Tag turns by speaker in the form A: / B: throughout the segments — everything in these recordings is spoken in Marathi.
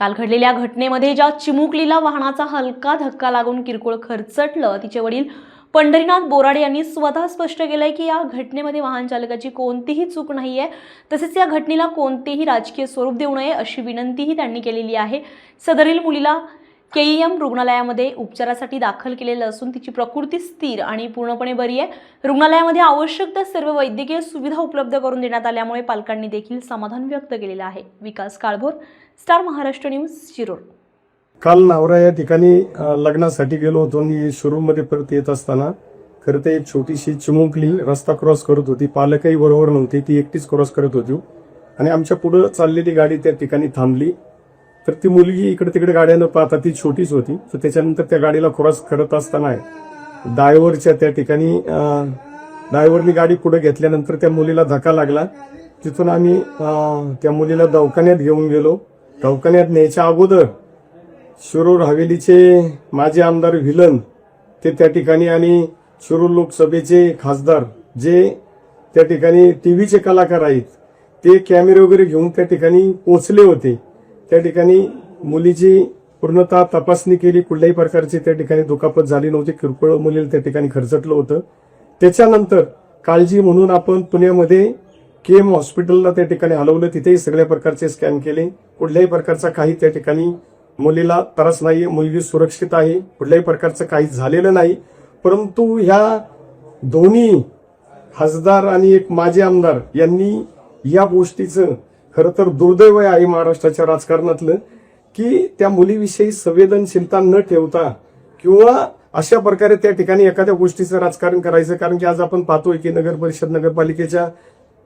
A: काल घडलेल्या घटनेमध्ये ज्या चिमुकलीला वाहनाचा हलका धक्का लागून किरकोळ खरचटलं तिचे वडील पंढरीनाथ बोराडे यांनी स्वतः स्पष्ट केलंय की या घटनेमध्ये वाहन चालकाची कोणतीही चूक नाही आहे तसेच या घटनेला कोणतेही राजकीय स्वरूप देऊ नये अशी विनंतीही त्यांनी केलेली आहे. सदरील मुलीला के ई एम रुग्णालयामध्ये उपचारासाठी दाखल केलेलं असून तिची प्रकृती स्थिर आणि पूर्णपणे बरी आहे. रुग्णालयामध्ये आवश्यक त्या सर्व वैद्यकीय सुविधा उपलब्ध करून देण्यात आल्यामुळे पालकांनी देखील समाधान व्यक्त केलेलं आहे. Vikas Kalbhor star Maharashtra news Shirol.
B: काल नावरा या ठिकाणी लग्नासाठी गेलो होतो आणि शोरूममध्ये परत येत असताना खरं तर एक छोटीशी चिमुकली रस्ता क्रॉस करत होती. पालकही बरोबर नव्हती ती एकटीच क्रॉस करत होती. आणि आमच्या पुढं चाललेली गाडी त्या ठिकाणी थांबली. तर ती मुलगी इकडे तिकडे गाड्या न पाहता ती छोटीच होती. तर त्याच्यानंतर त्या गाडीला क्रॉस करत असताना डायव्हरच्या त्या ठिकाणी डायव्हरनी गाडी पुढे घेतल्यानंतर त्या मुलीला धक्का लागला. तिथून आम्ही त्या मुलीला दवाखान्यात घेऊन गेलो. दवाखान्यात न्यायच्या अगोदर शिरूर हवेलीचे माजी आमदार व्हिलन ते त्या ठिकाणी आणि शिरूर लोकसभेचे खासदार जे त्या ठिकाणी टीव्हीचे कलाकार आहेत ते कॅमेरे वगैरे घेऊन त्या ठिकाणी पोहोचले होते. त्या ठिकाणी मुलीची पूर्णतः तपासणी केली कुठल्याही प्रकारची त्या ठिकाणी दुखापत झाली नव्हती किरकोळ मुलीला त्या ठिकाणी खर्चटलं होतं. त्याच्यानंतर काळजी म्हणून आपण पुण्यामध्ये के एम हॉस्पिटलला त्या ठिकाणी हलवलं. तिथेही सगळ्या प्रकारचे स्कॅन केले. कुठल्याही प्रकारचा काही त्या ठिकाणी मुलीला त्रास नाहीये मुलगी सुरक्षित आहे कुठल्याही प्रकारचं काही झालेलं नाही. परंतु ह्या दोन्ही खासदार आणि एक माजी आमदार यांनी या गोष्टीचं खरं तर दुर्दैव आहे महाराष्ट्राच्या राजकारणातलं की त्या मुलीविषयी संवेदनशीलता न ठेवता किंवा अशा प्रकारे त्या ठिकाणी एखाद्या गोष्टीचं राजकारण करायचं कारण की आज आपण पाहतोय की नगर परिषद नगरपालिकेच्या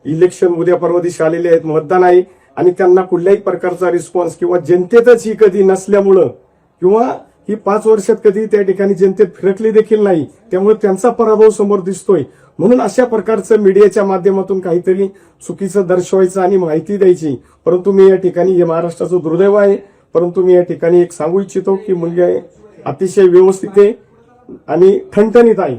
B: इलेक्शन उद्या परवा दिवशी आलेले आहेत मतदान आहे आणि त्यांना कुठल्याही प्रकारचा रिस्पॉन्स किंवा जनतेतच ही कधी नसल्यामुळं किंवा ही पाच वर्षात कधी त्या ठिकाणी जनतेत फिरकली देखील नाही. त्यामुळे त्यांचा पराभव समोर दिसतोय. म्हणून अशा प्रकारचं मीडियाच्या माध्यमातून काहीतरी चुकीचं दर्शवायचं आणि माहिती द्यायची. परंतु मी या ठिकाणी हे महाराष्ट्राचं दुर्दैव आहे. परंतु मी या ठिकाणी एक सांगू इच्छितो की मुलगी अतिशय व्यवस्थित आहे आणि ठणठणीत आहे.